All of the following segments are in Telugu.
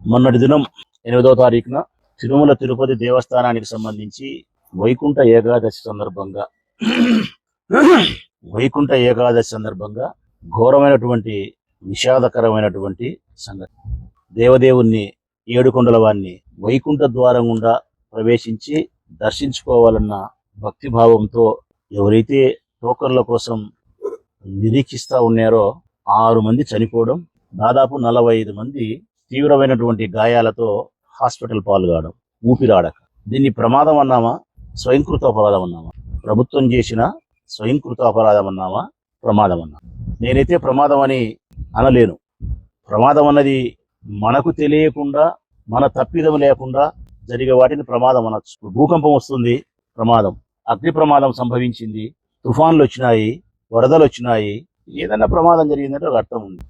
మొన్నటి దినం ఎనిమిదవ తారీఖున తిరుమల తిరుపతి దేవస్థానానికి సంబంధించి వైకుంఠ ఏకాదశి సందర్భంగా వైకుంఠ ఏకాదశి సందర్భంగా ఘోరమైనటువంటి విషాదకరమైనటువంటి సంగతి దేవదేవుణ్ణి ఏడుకొండల వారిని వైకుంఠ ద్వారం గుండా ప్రవేశించి దర్శించుకోవాలన్న భక్తిభావంతో ఎవరైతే టోకర్ల కోసం నిరీక్షిస్తా ఉన్నారో ఆరు మంది చనిపోవడం దాదాపు నలభై ఐదు మంది తీవ్రమైనటువంటి గాయాలతో హాస్పిటల్ పాలు ఊపిరాడక. దీన్ని ప్రమాదం అన్నామా? స్వయంకృత అపరాధం అన్నామా? ప్రభుత్వం చేసిన స్వయంకృత అపరాధం అన్నామా? ప్రమాదం అన్నా నేనైతే ప్రమాదం అని అనలేను. ప్రమాదం అన్నది మనకు తెలియకుండా మన తప్పిదం లేకుండా జరిగే వాటిని ప్రమాదం అనొచ్చు. భూకంపం వస్తుంది ప్రమాదం. అగ్ని ప్రమాదం సంభవించింది తుఫాన్లు వచ్చినాయి వరదలు వచ్చినాయి. ఏదైనా ప్రమాదం జరిగిందంటే ఒక అర్థం ఉంది.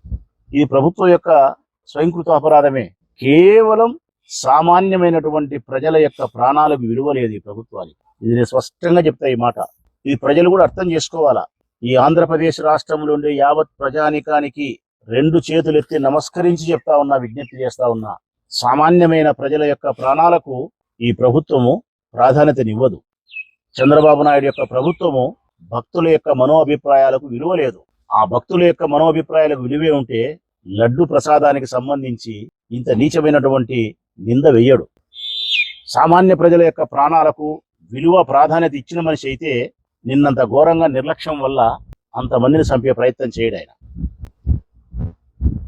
ఇది ప్రభుత్వం యొక్క స్వయంకృత అపరాధమే. కేవలం సామాన్యమైనటువంటి ప్రజల యొక్క ప్రాణాలకు విలువ లేదు ఈ ప్రభుత్వానికి. ఇది నేను స్పష్టంగా చెప్తా ఈ మాట. ఇది ప్రజలు కూడా అర్థం చేసుకోవాలా? ఈ ఆంధ్రప్రదేశ్ రాష్ట్రంలో ఉండే యావత్ ప్రజానికానికి రెండు చేతులు ఎత్తి నమస్కరించి చెప్తా ఉన్నా విజ్ఞప్తి చేస్తా ఉన్నా సామాన్యమైన ప్రజల యొక్క ప్రాణాలకు ఈ ప్రభుత్వము ప్రాధాన్యతనివ్వదు. చంద్రబాబు నాయుడు యొక్క ప్రభుత్వము భక్తుల యొక్క మనోభిప్రాయాలకు విలువ లేదు. ఆ భక్తుల యొక్క మనోభిప్రాయాలకు విలువే ఉంటే లడ్డు ప్రసాదానికి సంబంధించి ఇంత నీచమైనటువంటి నింద వెయ్యడు. సామాన్య ప్రజల యొక్క ప్రాణాలకు విలువ ప్రాధాన్యత ఇచ్చిన మనిషి అయితే నిన్నంత ఘోరంగా నిర్లక్ష్యం వల్ల అంతమందిని చంపే ప్రయత్నం చేయడు ఆయన.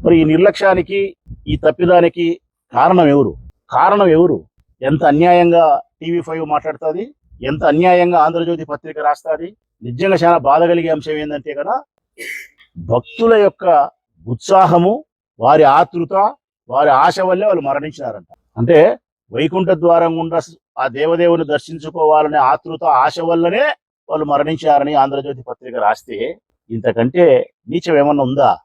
మరి ఈ నిర్లక్ష్యానికి ఈ తప్పిదానికి కారణం ఎవరు? కారణం ఎవరు? ఎంత అన్యాయంగా టీవీ ఫైవ్ మాట్లాడుతుంది? ఎంత అన్యాయంగా ఆంధ్రజ్యోతి పత్రిక రాస్తుంది? నిజంగా చాలా బాధ కలిగే అంశం ఏంటంటే కదా భక్తుల యొక్క ఉత్సాహము వారి ఆతృత వారి ఆశ వల్లే వాళ్ళు మరణించినారంట. అంటే వైకుంఠ ద్వారం గుండా ఆ దేవదేవుని దర్శించుకోవాలనే ఆతృత ఆశ వల్లనే వాళ్ళు మరణించారని ఆంధ్రజ్యోతి పత్రిక రాస్తే ఇంతకంటే నీచం ఏమన్నా ఉందా?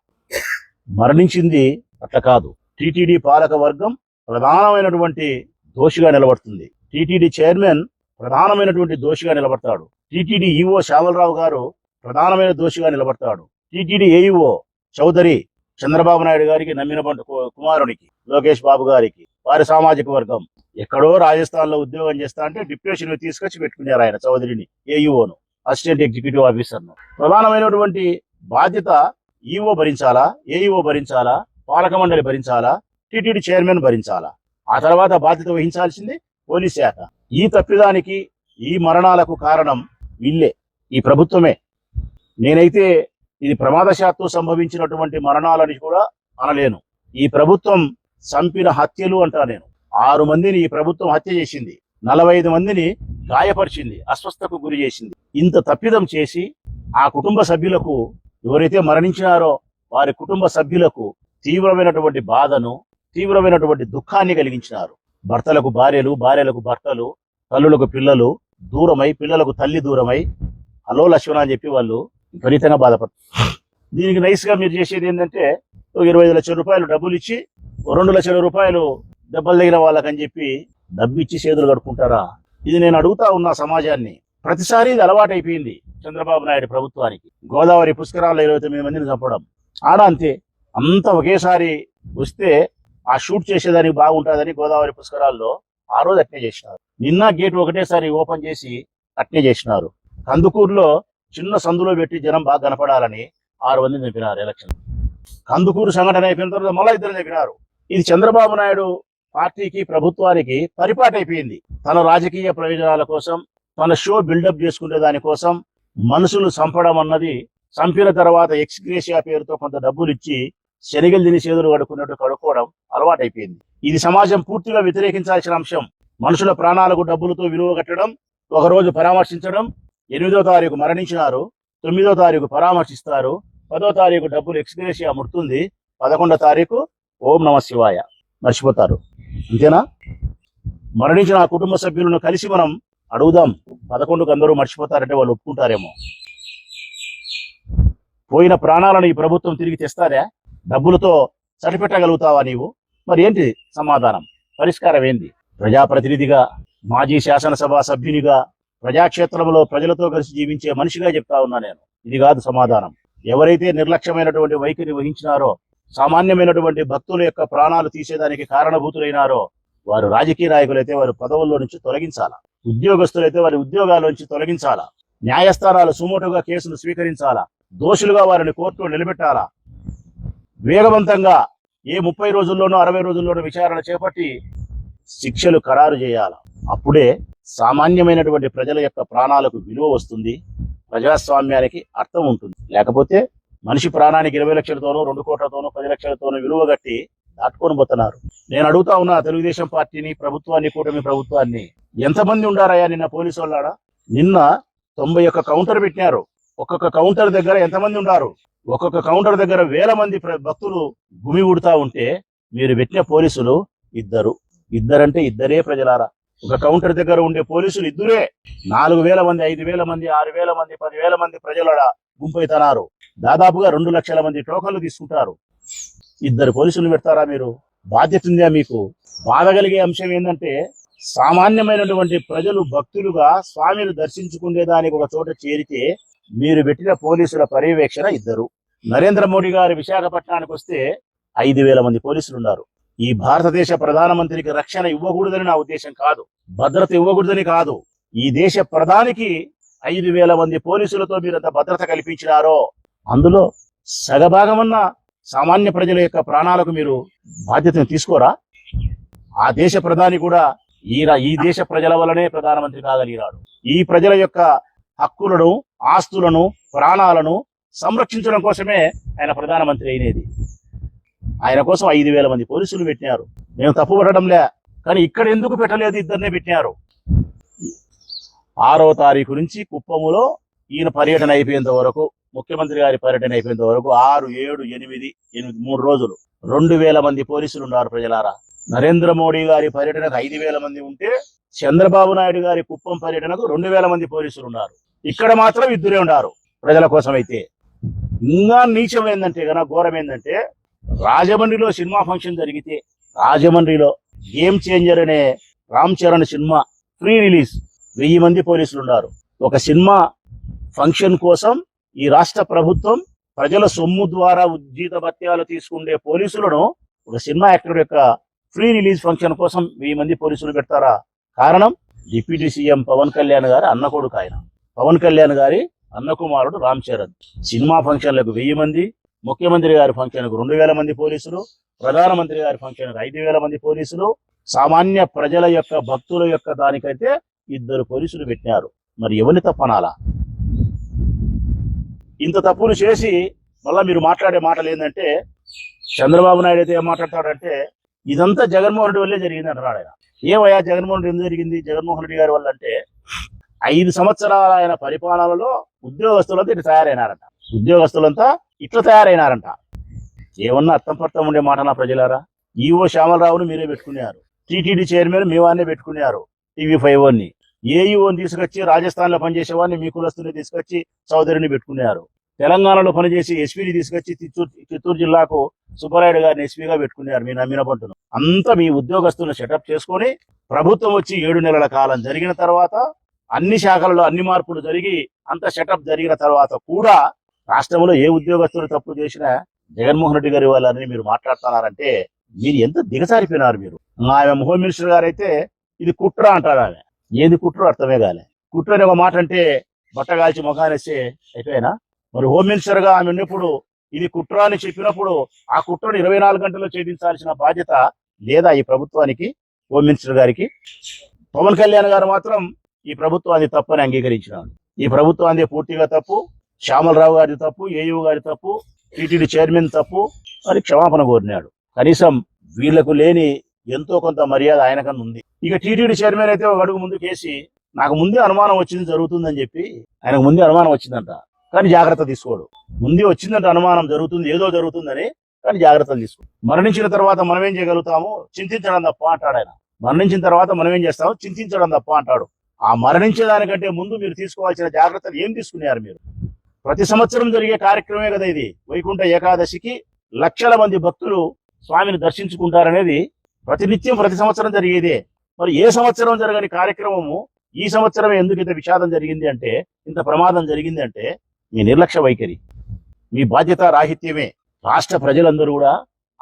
మరణించింది అట్లా కాదు. టిటిడి పాలక వర్గం ప్రధానమైనటువంటి దోషిగా నిలబడుతుంది. టిటిడి చైర్మన్ ప్రధానమైనటువంటి దోషిగా నిలబడతాడు. టిటిడి ఈఓ శ్యామలరావు గారు ప్రధానమైన దోషిగా నిలబడతాడు. టిటిడి ఏఈఓ చౌదరి చంద్రబాబు నాయుడు గారికి నమ్మిన కుమారునికి లోకేష్ బాబు గారికి వారి సామాజిక వర్గం. ఎక్కడో రాజస్థాన్లో ఉద్యోగం చేస్తా అంటే డిప్యూషన్ తీసుకొచ్చి పెట్టుకున్నారు ఆయన చౌదరిని ఏఈఓను అసిస్టెంట్ ఎగ్జిక్యూటివ్ ఆఫీసర్ను. ప్రధానమైనటువంటి బాధ్యత ఈఓ భరించాలా ఏఈఓ భరించాలా పాలక మండలి భరించాలా టిటిడి చైర్మన్ భరించాలా? ఆ తర్వాత బాధ్యత వహించాల్సింది పోలీస్ శాఖ. ఈ తప్పిదానికి ఈ మరణాలకు కారణం వీళ్ళే ఈ ప్రభుత్వమే. నేనైతే ఇది ప్రమాదశాత్తు సంభవించినటువంటి మరణాలని కూడా అనలేను. ఈ ప్రభుత్వం చంపిన హత్యలు అంటా నేను. ఆరు మందిని ఈ ప్రభుత్వం హత్య చేసింది. నలభై ఐదు మందిని గాయపరిచింది అస్వస్థకు గురి చేసింది. ఇంత తప్పిదం చేసి ఆ కుటుంబ సభ్యులకు ఎవరైతే మరణించినారో వారి కుటుంబ సభ్యులకు తీవ్రమైనటువంటి బాధను తీవ్రమైనటువంటి దుఃఖాన్ని కలిగించినారు. భర్తలకు భార్యలు భార్యలకు భర్తలు తల్లులకు పిల్లలు దూరమై పిల్లలకు తల్లి దూరమై హలో లక్ష్మణ అని చెప్పి వాళ్ళు విపరీతంగా బాధపడుతుంది దీనికి నైస్గా మీరు చేసేది ఏంటంటే ఇరవై ఐదు లక్షల రూపాయలు డబ్బులు ఇచ్చి రెండు లక్షల రూపాయలు దెబ్బలు తగిన వాళ్ళకని చెప్పి డబ్బు ఇచ్చి చేతులు కడుక్కుంటారా? ఇది నేను అడుగుతా ఉన్నా సమాజాన్ని. ప్రతిసారి ఇది అలవాటైపోయింది చంద్రబాబు నాయుడు ప్రభుత్వానికి. గోదావరి పుష్కరాల్లో ఇరవై తొమ్మిది మందిని చంపడం. ఆడ అంతే. అంత ఒకేసారి వస్తే ఆ షూట్ చేసేదానికి బాగుంటుందని గోదావరి పుష్కరాల్లో ఆ రోజు అట్నే చేసినారు. నిన్న గేట్ ఒకటేసారి ఓపెన్ చేసి అట్నే చేసినారు. కందుకూరులో చిన్న సందులో పెట్టి జనం బాగా కనపడాలని ఆరు మంది చెప్పినారు ఎలక్షన్. కందుకూరు సంఘటన అయిపోయిన తర్వాత మళ్ళా ఇద్దరు చెప్పినారు. ఇది చంద్రబాబు నాయుడు పార్టీకి ప్రభుత్వానికి పరిపాటి అయిపోయింది. తన రాజకీయ ప్రయోజనాల కోసం తన షో బిల్డప్ చేసుకునే దానికోసం మనుషులు చంపడం అన్నది చంపిన తర్వాత ఎక్స్గ్రేషియా పేరుతో కొంత డబ్బులు ఇచ్చి శనిగలు తిని చేదులు కడుక్కున్నట్టు కడుక్కోవడం అలవాటైపోయింది. ఇది సమాజం పూర్తిగా వ్యతిరేకించాల్సిన అంశం. మనుషుల ప్రాణాలకు డబ్బులతో విలువ కట్టడం ఒక రోజు పరామర్శించడం ఎనిమిదో తారీఖు మరణించినారు తొమ్మిదో తారీఖు పరామర్శిస్తారు పదో తారీఖు డబ్బులు ఎక్స్గ్రేషియా ముడుతుంది పదకొండో తారీఖు ఓం నమ శివాయ. మర్చిపోతారు. అంతేనా? మరణించిన ఆ కుటుంబ సభ్యులను కలిసి మనం అడుగుదాం. పదకొండుకు అందరూ మర్చిపోతారంటే వాళ్ళు ఒప్పుకుంటారేమో. పోయిన ప్రాణాలను ఈ ప్రభుత్వం తిరిగి తెస్తారా? డబ్బులతో సరిపెట్టగలుగుతావా నీవు? మరి ఏంటి సమాధానం? పరిష్కారం ఏంది? ప్రజాప్రతినిధిగా మాజీ శాసనసభ సభ్యునిగా ప్రజాక్షేత్రంలో ప్రజలతో కలిసి జీవించే మనిషిగా చెప్తా ఉన్నా నేను. ఇది కాదు సమాధానం. ఎవరైతే నిర్లక్ష్యమైనటువంటి వైఖరి వహించినారో సామాన్యమైనటువంటి భక్తుల యొక్క ప్రాణాలు తీసేదానికి కారణభూతులైనారో వారు రాజకీయ నాయకులైతే వారు పదవుల్లో నుంచి తొలగించాలా? ఉద్యోగస్తులైతే వారి ఉద్యోగాల నుంచి తొలగించాలా? న్యాయస్థానాలు సుమోటుగా కేసులు స్వీకరించాలా? దోషులుగా వారిని కోర్టులో నిలబెట్టాలా? వేగవంతంగా ఏ ముప్పై రోజుల్లోనో అరవై రోజుల్లోనో విచారణ చేపట్టి శిక్షలు ఖరారు చేయాలా? అప్పుడే సామాన్యమైనటువంటి ప్రజల యొక్క ప్రాణాలకు విలువ వస్తుంది. ప్రజాస్వామ్యానికి అర్థం ఉంటుంది. లేకపోతే మనిషి ప్రాణానికి ఇరవై లక్షలతోనో రెండు కోట్లతోనో పది లక్షలతోనో విలువ కట్టి దాటుకొని పోతున్నారు. నేను అడుగుతా ఉన్నా తెలుగుదేశం పార్టీని ప్రభుత్వాన్ని కూటమి ప్రభుత్వాన్ని ఎంతమంది ఉండారయ్యా నిన్న పోలీసు వాళ్ళాడ? నిన్న తొంభై ఒక్క కౌంటర్ పెట్టినారు. ఒక్కొక్క కౌంటర్ దగ్గర ఎంతమంది ఉన్నారు ఒక్కొక్క కౌంటర్ దగ్గర వేల మంది ప్ర- భక్తులు గుమి ఉడుతా ఉంటే మీరు పెట్టిన పోలీసులు ఇద్దరు. ఇద్దరంటే ఇద్దరే ప్రజలారా. ఒక కౌంటర్ దగ్గర ఉండే పోలీసులు ఇద్దరే. నాలుగు వేల మంది ఐదు వేల మంది ఆరు వేల మంది పది వేల మంది ప్రజల గుంపైతున్నారు దాదాపుగా రెండు లక్షల మంది టోకన్లు తీసుకుంటారు. ఇద్దరు పోలీసులు పెడతారా మీరు? బాధ్యత ఉందా మీకు? బాధ కలిగే అంశం ఏంటంటే సామాన్యమైనటువంటి ప్రజలు భక్తులుగా స్వామిని దర్శించుకునే దానికి ఒక చోట చేరితే మీరు పెట్టిన పోలీసుల పర్యవేక్షణ ఇద్దరు. నరేంద్ర మోడీ గారు విశాఖపట్నానికి వస్తే ఐదు వేల మంది పోలీసులు ఉన్నారు ఈ భారతదేశ ప్రధానమంత్రికి రక్షణ ఇవ్వకూడదని నా ఉద్దేశం కాదు భద్రత ఇవ్వకూడదని కాదు. ఈ దేశ ప్రధానికి ఐదు వేల మంది పోలీసులతో మీరు ఎంత భద్రత కల్పించినారో అందులో సగభాగమన్న సామాన్య ప్రజల యొక్క ప్రాణాలకు మీరు బాధ్యతను తీసుకోరా? ఆ దేశ ప్రధాని కూడా ఈ ఈ దేశ ప్రజల వల్లనే ప్రధానమంత్రి కాగలిగినాడు ఈ ప్రజల యొక్క హక్కులను ఆస్తులను ప్రాణాలను సంరక్షించడం కోసమే ఆయన ప్రధానమంత్రి అయినది. ఆయన కోసం ఐదు వేల మంది పోలీసులు పెట్టినారు. మేము తప్పు పడడంలే కానీ ఇక్కడ ఎందుకు పెట్టలేదు ఇద్దరినే పెట్టినారు? ఆరో తారీఖు నుంచి కుప్పములో ఈయన పర్యటన అయిపోయేంత వరకు ముఖ్యమంత్రి గారి పర్యటన అయిపోయేంత వరకు ఆరు ఏడు ఎనిమిది ఎనిమిది మూడు రోజులు రెండు వేల మంది పోలీసులు ఉన్నారు ప్రజలారా. నరేంద్ర మోడీ గారి పర్యటనకు ఐదు వేల మంది ఉంటే చంద్రబాబు నాయుడు గారి కుప్పం పర్యటనకు రెండు వేల మంది పోలీసులు ఉన్నారు. ఇక్కడ మాత్రం ఇద్దరే ఉన్నారు ప్రజల కోసం అయితే ఇంకా నీచం ఏంటంటే గన ఘోరం ఏంటంటే రాజమండ్రిలో సినిమా ఫంక్షన్ జరిగితే రాజమండ్రిలో గేమ్ చేంజర్ అనే Ram Charan cinema pre release. వెయ్యి మంది పోలీసులు ఉన్నారు. ఒక సినిమా ఫంక్షన్ కోసం ఈ రాష్ట్ర ప్రభుత్వం ప్రజల సొమ్ము ద్వారా ఉద్యీత భత్యాలు తీసుకుండే పోలీసులను ఒక సినిమా యాక్టర్ యొక్క ఫ్రీ రిలీజ్ ఫంక్షన్ కోసం వెయ్యి మంది పోలీసులు పెడతారా? కారణం డిప్యూటీ సీఎం పవన్ కళ్యాణ్ గారి అన్న కొడుకు ఆయన. పవన్ కళ్యాణ్ గారి అన్న కుమారుడు రామ్ చరణ్. సినిమా ఫంక్షన్లకు వెయ్యి మంది ముఖ్యమంత్రి గారి ఫంక్షన్కు రెండు వేల మంది పోలీసులు ప్రధానమంత్రి గారి ఫంక్షన్కు ఐదు వేల మంది పోలీసులు సామాన్య ప్రజల యొక్క భక్తుల యొక్క దానికైతే ఇద్దరు పోలీసులు పెట్టినారు. మరి ఎవరిని తప్పనాలా? ఇంత తప్పులు చేసి మళ్ళా మీరు మాట్లాడే మాటలు ఏంటంటే చంద్రబాబు నాయుడు అయితే ఏం మాట్లాడతాడంటే ఇదంతా జగన్మోహన్ రెడ్డి వల్లే జరిగింది అంటున్నాడు ఆయన. ఏమయ్యా జగన్మోహన్ రెడ్డి ఎందుకు జరిగింది? జగన్మోహన్ రెడ్డి గారి వల్ల అంటే ఐదు సంవత్సరాల ఆయన పరిపాలనలో ఉద్యోగస్తులంతా ఇటు తయారైనారంట. ఉద్యోగస్తులంతా ఇట్లా తయారైనారంట. ఏమన్నా అర్థం పర్థం ఉండే మాట నా ప్రజలారా? ఈఓ శ్యామలరావుని మీరే పెట్టుకున్నారు. టీటీడీ చైర్మన్ మీ వారినే పెట్టుకున్నారు. టీవీ ఫైవ్ని ఏఈఓని తీసుకొచ్చి రాజస్థాన్లో పనిచేసే వారిని మీ కులస్తుని తీసుకొచ్చి చౌదరిని పెట్టుకున్నారు. తెలంగాణలో పనిచేసి ఎస్పీని తీసుకొచ్చి చిత్తూరు చిత్తూరు జిల్లాకు సుబ్బరాయుడు గారిని ఎస్పీగా పెట్టుకున్నారు మీ నమ్మిన పంటను అంతా మీ ఉద్యోగస్తులను సెటప్ చేసుకొని ప్రభుత్వం వచ్చి ఏడు నెలల కాలం జరిగిన తర్వాత అన్ని శాఖలలో అన్ని మార్పులు జరిగి అంత సెటప్ జరిగిన తర్వాత కూడా రాష్ట్రంలో ఏ ఉద్యోగస్తులు తప్పు చేసినా జగన్మోహన్ రెడ్డి గారి వాళ్ళని మీరు మాట్లాడుతున్నారంటే మీరు ఎంత దిగజారిపోయినారు మీరు? ఆమె హోమ్ మినిస్టర్ గారు అయితే ఇది కుట్ర అంటారు ఆమె ఏది కుట్ర? అర్థమే కాలే. కుట్ర అనే ఒక మాట అంటే బట్టగాల్చి ముఖానేస్తే అయిపోయినా? మరి హోమ్ మినిస్టర్గా ఆమె ఉన్నప్పుడు ఇది కుట్ర అని చెప్పినప్పుడు ఆ కుట్రను ఇరవై నాలుగు గంటల్లో ఛేదించాల్సిన బాధ్యత లేదా ఈ ప్రభుత్వానికి హోమ్ మినిస్టర్ గారికి? పవన్ కళ్యాణ్ గారు మాత్రం ఈ ప్రభుత్వాన్ని తప్పని అంగీకరించినాడు. ఈ ప్రభుత్వాన్ని పూర్తిగా తప్పు. శ్యామలరావు గారి తప్పు ఏయూ గారి తప్పు టీటీడీ చైర్మన్ తప్పు అని క్షమాపణ కోరినాడు. కనీసం వీళ్ళకు లేని ఎంతో కొంత మర్యాద ఆయనకన్నా ఉంది. ఇక టీటీడీ చైర్మన్ అయితే ఒక అడుగు ముందుకేసి నాకు ముందే అనుమానం వచ్చింది జరుగుతుందని చెప్పి ఆయనకు ముందే అనుమానం వచ్చిందంట. కానీ జాగ్రత్త తీసుకోడు. ముందే వచ్చిందంట అనుమానం జరుగుతుంది ఏదో జరుగుతుందని కానీ జాగ్రత్తలు తీసుకో. మరణించిన తర్వాత మనం ఏం చేయగలుగుతాము? చింతించడం తప్ప అంటాడు ఆయన. మరణించిన తర్వాత మనం ఏం చేస్తాము? చింతించడం తప్ప అంటాడు. ఆ మరణించేదానికంటే ముందు మీరు తీసుకోవాల్సిన జాగ్రత్తలు ఏం తీసుకున్నారు మీరు? ప్రతి సంవత్సరం జరిగే కార్యక్రమమే కదా ఇది. వైకుంఠ ఏకాదశికి లక్షల మంది భక్తులు స్వామిని దర్శించుకుంటారనేది ప్రతినిత్యం ప్రతి సంవత్సరం జరిగేదే. మరి ఏ సంవత్సరం జరగని కార్యక్రమము ఈ సంవత్సరం ఎందుకు ఇంత విషాదం జరిగింది అంటే ఇంత ప్రమాదం జరిగింది అంటే మీ నిర్లక్ష్య వైఖరి. మీ బాధ్యత రాహిత్యమే. రాష్ట్ర ప్రజలందరూ కూడా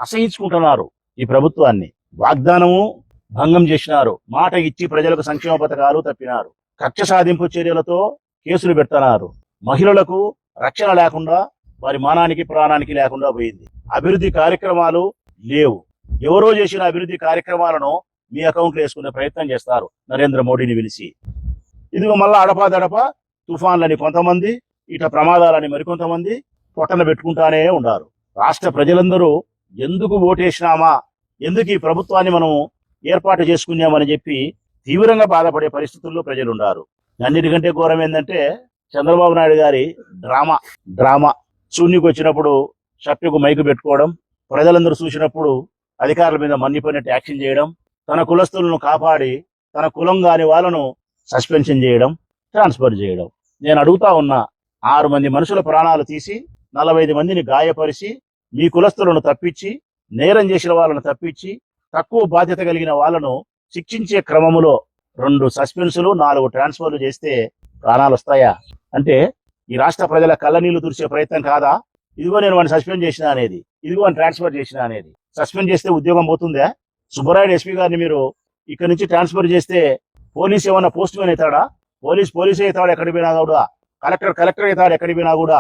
అసహించుకుంటున్నారు ఈ ప్రభుత్వాన్ని. వాగ్దానము భంగం చేసినారు. మాట ఇచ్చి ప్రజలకు సంక్షేమ పథకాలు తప్పినారు. కక్ష సాధింపు చర్యలతో కేసులు పెడుతున్నారు. మహిళలకు రక్షణ లేకుండా వారి మానానికి ప్రాణానికి లేకుండా పోయింది. అభివృద్ధి కార్యక్రమాలు లేవు. ఎవరో చేసిన అభివృద్ధి కార్యక్రమాలను మీ అకౌంట్లో వేసుకునే ప్రయత్నం చేస్తారు నరేంద్ర మోడీని పిలిచి. ఇదిగో మళ్ళా అడపాదడప తుఫాన్లని కొంతమంది ఇట ప్రమాదాలని మరికొంతమంది పొట్టన పెట్టుకుంటానే ఉన్నారు. రాష్ట్ర ప్రజలందరూ ఎందుకు ఓటేసినామా? ఎందుకు ఈ ప్రభుత్వాన్ని మనం ఏర్పాటు చేసుకున్నామని చెప్పి తీవ్రంగా బాధపడే పరిస్థితుల్లో ప్రజలు ఉన్నారు అన్నిటికంటే ఘోరం ఏంటంటే చంద్రబాబు నాయుడు గారి డ్రామా డ్రామా. శూన్యకు వచ్చినప్పుడు షర్టుకు మైకు పెట్టుకోవడం ప్రజలందరూ చూసినప్పుడు అధికారుల మీద మన్నిపోయినట్టు యాక్షన్ చేయడం తన కులస్తులను కాపాడి తన కులం కాని వాళ్ళను సస్పెన్షన్ చేయడం ట్రాన్స్ఫర్ చేయడం. నేను అడుగుతా ఉన్నా ఆరు మంది మనుషుల ప్రాణాలు తీసి నలభై మందిని గాయపరిచి మీ కులస్తులను తప్పించి నేరం చేసిన వాళ్ళను తప్పించి తక్కువ బాధ్యత కలిగిన వాళ్ళను శిక్షించే క్రమములో రెండు సస్పెన్సులు నాలుగు ట్రాన్స్ఫర్లు చేస్తే ప్రాణాలు వస్తాయా? అంటే ఈ రాష్ట్ర ప్రజల కళ్ళనీళ్ళు తుడిచే ప్రయత్నం కాదా? ఇదిగో నేను వాడిని సస్పెండ్ చేసిన అనేది. ఇదిగో వాడిని ట్రాన్స్ఫర్ చేసిన అనేది. సస్పెండ్ చేస్తే ఉద్యోగం పోతుందా? సుబ్బరాయుడు ఎస్పీ గారిని మీరు ఇక్కడ నుంచి ట్రాన్స్ఫర్ చేస్తే పోలీస్ ఏమన్నా పోస్ట్ మ్యాన్ అవుతాడా? పోలీస్ పోలీస్ అవుతాడు? ఎక్కడికి పోయినా కూడా. కలెక్టర్ కలెక్టర్ అవుతాడు? ఎక్కడికి పోయినా కూడా.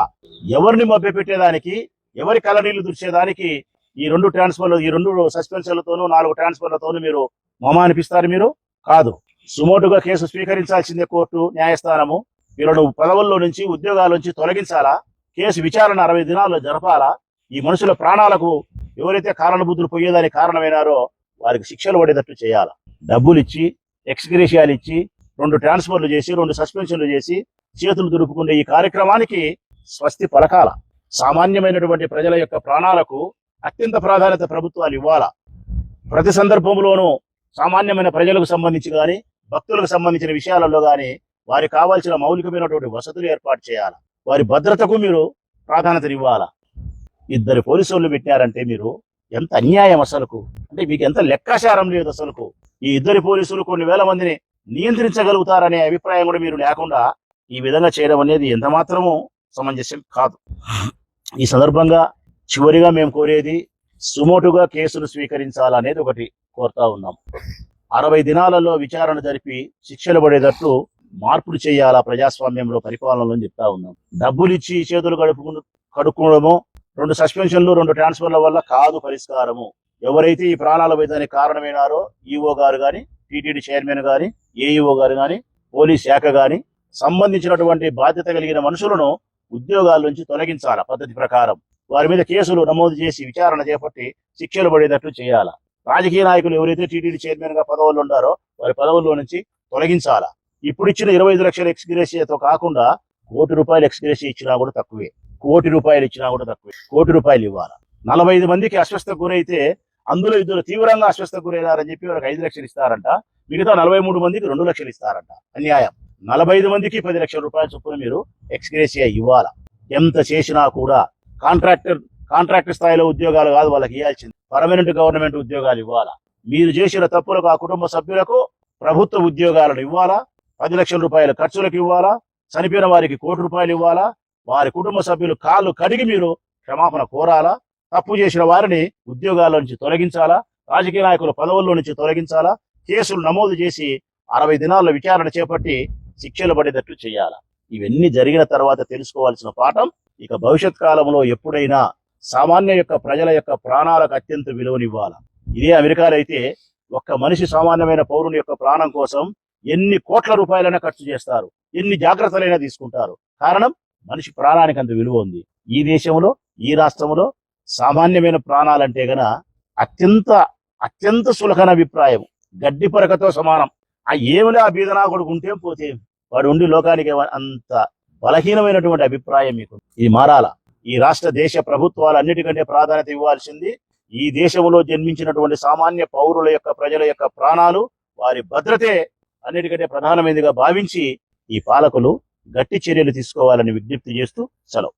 ఎవరిని మభ్య పెట్టేదానికి ఎవరి కలనీళ్ళు తుడిచేదానికి ఈ రెండు ట్రాన్స్ఫర్లు ఈ రెండు సస్పెన్షన్లతోనూ నాలుగు ట్రాన్స్ఫర్లతోనూ మీరు మొమ అనిపిస్తారు మీరు? కాదు. సుమోటుగా కేసు స్వీకరించాల్సిందే కోర్టు న్యాయస్థానము. వీళ్ళను పదవుల్లో నుంచి ఉద్యోగాల నుంచి తొలగించాలా? కేసు విచారణ అరవై దినాల్లో జరపాలా? ఈ మనుషుల ప్రాణాలకు ఎవరైతే కారణబుద్ధులు పోయేదానికి కారణమైనారో వారికి శిక్షలు పడేటట్టు చేయాలా? డబ్బులు ఇచ్చి ఎక్స్గ్రేషియాలు ఇచ్చి రెండు ట్రాన్స్ఫర్లు చేసి రెండు సస్పెన్షన్లు చేసి చేతులు దురుపుకునే ఈ కార్యక్రమానికి స్వస్తి పలకాల? సామాన్యమైనటువంటి ప్రజల యొక్క ప్రాణాలకు అత్యంత ప్రాధాన్యత ప్రభుత్వాలు ఇవ్వాలా? ప్రతి సందర్భంలోనూ సామాన్యమైన ప్రజలకు సంబంధించి కానీ భక్తులకు సంబంధించిన విషయాలలో కానీ వారికి కావాల్సిన మౌలికమైనటువంటి వసతులు ఏర్పాటు చేయాలి? వారి భద్రతకు మీరు ప్రాధాన్యత ఇవ్వాల? ఇద్దరు పోలీసు వాళ్ళు పెట్టారంటే మీరు ఎంత అన్యాయం అసలుకు? అంటే మీకు ఎంత లెక్కాచారం లేదు అసలుకు? ఈ ఇద్దరు పోలీసులు కొన్ని వేల మందిని నియంత్రించగలుగుతారనే అభిప్రాయం కూడా మీరు లేకుండా ఈ విధంగా చేయడం అనేది ఎంత మాత్రము సమంజసం కాదు. ఈ సందర్భంగా చివరిగా మేము కోరేది సుమోటుగా కేసులు స్వీకరించాలనేది ఒకటి కోరుతా ఉన్నాం. అరవై దినాలలో విచారణ జరిపి శిక్షలు పడేటట్లు మార్పులు చేయాలా ప్రజాస్వామ్యంలో పరిపాలనలో అని చెప్తా ఉన్నాం. డబ్బులు ఇచ్చి చేతులు గడుపు కడుక్కోవడము రెండు సస్పెన్షన్లు రెండు ట్రాన్స్ఫర్ల వల్ల కాదు పరిష్కారము. ఎవరైతే ఈ ప్రాణాల వేదానికి కారణమైనారో ఈఓ గారు గాని టీటీడీ చైర్మన్ గాని ఏఈఓ గారు గాని పోలీస్ శాఖ గాని సంబంధించినటువంటి బాధ్యత కలిగిన మనుషులను ఉద్యోగాల నుంచి తొలగించాల పద్ధతి ప్రకారం. వారి మీద కేసులు నమోదు చేసి విచారణ చేపట్టి శిక్షలు పడేటట్లు చేయాలా. రాజకీయ నాయకులు ఎవరైతే టీటీడీ చైర్మన్గా పదవులు ఉన్నారో వారి పదవుల్లో నుంచి తొలగించాలా? ఇప్పుడు ఇచ్చిన ఇరవై ఐదు లక్షల ఎక్స్గ్రేషియాతో కాకుండా కోటి రూపాయలు ఎక్స్గ్రేషియా ఇచ్చినా కూడా తక్కువే. కోటి రూపాయలు ఇచ్చినా కూడా తక్కువే. కోటి రూపాయలు ఇవ్వాలా? నలభై ఐదు మందికి అస్వస్థ గురైతే అందులో ఇద్దరు తీవ్రంగా అస్వస్థ గురైనారని చెప్పి వాళ్ళకి ఐదు లక్షలు ఇస్తారంట. మిగతా నలభై మూడు మందికి రెండు లక్షలు ఇస్తారంట. అన్యాయం. నలభై ఐదు మందికి పది లక్షల రూపాయల చొప్పున మీరు ఎక్స్గ్రేషియా ఇవ్వాలా? ఎంత చేసినా కూడా కాంట్రాక్టర్ కాంట్రాక్టర్ స్థాయిలో ఉద్యోగాలు కాదు వాళ్ళకి ఇవ్వాల్సింది పర్మనెంట్ గవర్నమెంట్ ఉద్యోగాలు ఇవ్వాలా? మీరు చేసిన తప్పులకు ఆ కుటుంబ సభ్యులకు ప్రభుత్వ ఉద్యోగాలను ఇవ్వాలా? పది లక్షల రూపాయల ఖర్చులకు ఇవ్వాలా? చనిపోయిన వారికి కోటి రూపాయలు ఇవ్వాలా? వారి కుటుంబ సభ్యులు కాళ్ళు కడిగి మీరు క్షమాపణ కోరాలా? తప్పు చేసిన వారిని ఉద్యోగాల నుంచి తొలగించాలా? రాజకీయ నాయకుల పదవుల్లో నుంచి తొలగించాలా? కేసులు నమోదు చేసి అరవై దినాల్లో విచారణ చేపట్టి శిక్షలు పడేటట్లు చేయాలా? ఇవన్నీ జరిగిన తర్వాత తెలుసుకోవాల్సిన పాఠం ఇక భవిష్యత్ కాలంలో ఎప్పుడైనా సామాన్య యొక్క ప్రజల యొక్క ప్రాణాలకు అత్యంత విలువనివ్వాలి. ఇదే అమెరికాలో అయితే ఒక్క మనిషి సామాన్యమైన పౌరుని యొక్క ప్రాణం కోసం ఎన్ని కోట్ల రూపాయలైనా ఖర్చు చేస్తారు. ఎన్ని జాగ్రత్తలైనా తీసుకుంటారు. కారణం మనిషి ప్రాణానికి అంత విలువ ఉంది. ఈ దేశంలో ఈ రాష్ట్రంలో సామాన్యమైన ప్రాణాలంటే గన అత్యంత అత్యంత సులభన అభిప్రాయం. గడ్డి పరకతో సమానం. ఆ ఏమిలే ఆ బీదనా కొడుకు ఉంటే పోతే? వాడు ఉండి లోకానికి అంత బలహీనమైనటువంటి అభిప్రాయం మీకు ఇది మారాల? ఈ రాష్ట్ర దేశ ప్రభుత్వాలు అన్నిటికంటే ప్రాధాన్యత ఇవ్వాల్సింది ఈ దేశంలో జన్మించినటువంటి సామాన్య పౌరుల యొక్క ప్రజల యొక్క ప్రాణాలు వారి భద్రతే అన్నిటికంటే ప్రధానమైనదిగా భావించి ఈ పాలకులు గట్టి చర్యలు తీసుకోవాలని విజ్ఞప్తి చేస్తూ సెలవు.